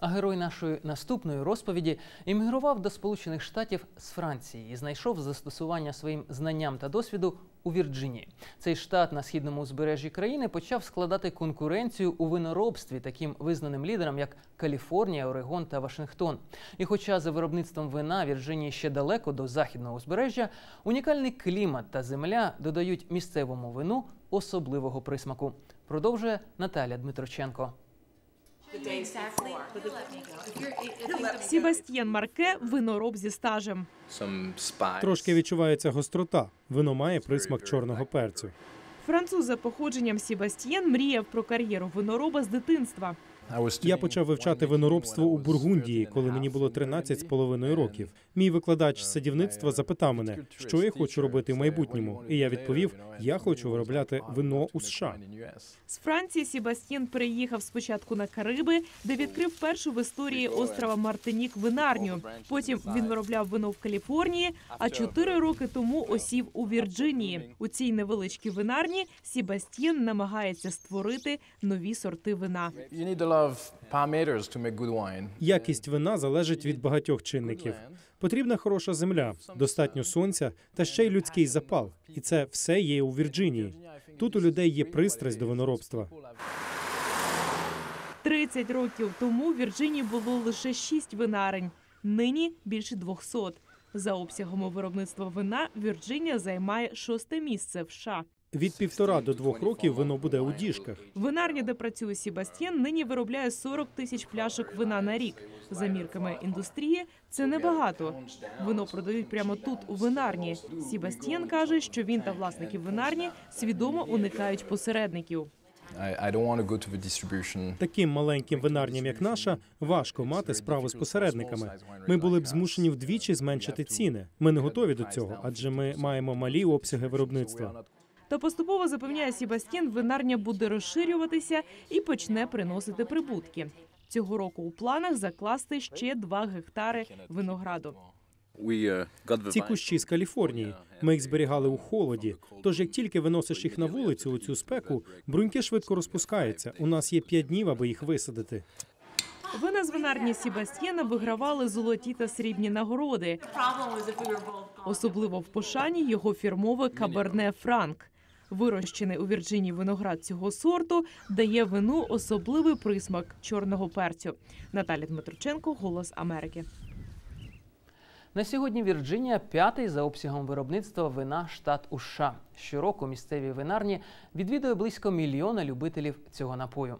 А герой нашої наступної розповіді іммігрував до Сполучених Штатів з Франції і знайшов застосування своїм знанням та досвіду у Вірджинії. Цей штат на східному узбережжі країни почав складати конкуренцію у виноробстві таким визнаним лідерам, як Каліфорнія, Орегон та Вашингтон. І хоча за виробництвом вина Вірджинії ще далеко до західного узбережжя, унікальний клімат та земля додають місцевому вину особливого присмаку. Продовжує Наталя Дмитроченко. Сібастьєн Марке винороб зі стажем. Трошки відчувається гострота. Вино має присмак чорного перцю. Француз за походженням Сібастьєн мріяв про кар'єру винороба з дитинства. Я почав вивчати виноробство у Бургундії, коли мені було 13 з половиною років. Мій викладач з садівництва запитав мене, що я хочу робити в майбутньому. І я відповів: я хочу виробляти вино у США. З Франції Сібастьєн переїхав спочатку на Кариби, де відкрив першу в історії острова Мартинік винарню. Потім він виробляв вино в Каліфорнії, а чотири роки тому осів у Вірджинії. У цій невеличкій винарні Сібастьєн намагається створити нові сорти вина. Якість вина залежить від багатьох чинників. Потрібна хороша земля, достатньо сонця та ще й людський запал. І це все є у Вірджинії. Тут у людей є пристрасть до виноробства. 30 років тому в Вірджинії було лише 6 винарень. Нині більше 200. За обсягом виробництва вина Вірджинія займає шосте місце в США. Від півтора до двох років вино буде у діжках. Винарня, де працює Сібастьєн, нині виробляє 40 тисяч пляшок вина на рік. За мірками індустрії це небагато. Вино продають прямо тут, у винарні. Сібастьєн каже, що він та власники винарні свідомо уникають посередників. Таким маленьким винарням, як наша, важко мати справу з посередниками. Ми були б змушені вдвічі зменшити ціни. Ми не готові до цього, адже ми маємо малі обсяги виробництва. Та поступово запевняє Сібастьєн, винарня буде розширюватися і почне приносити прибутки. Цього року у планах закласти ще 2 гектари винограду. Ці кущі з Каліфорнії. Ми їх зберігали у холоді. Тож, як тільки виносиш їх на вулицю у цю спеку, бруньки швидко розпускаються. У нас є п'ять днів, аби їх висадити. Вина з винарні Сібастьєна вигравали золоті та срібні нагороди. Особливо в пошані його фірмове каберне Франк. Вирощений у Вірджинії виноград цього сорту дає вину особливий присмак чорного перцю. Наталя Дмитроченко, Голос Америки. На сьогодні Вірджинія п'ятий за обсягом виробництва вина штат США. Щороку місцеві винарні відвідує близько мільйона любителів цього напою.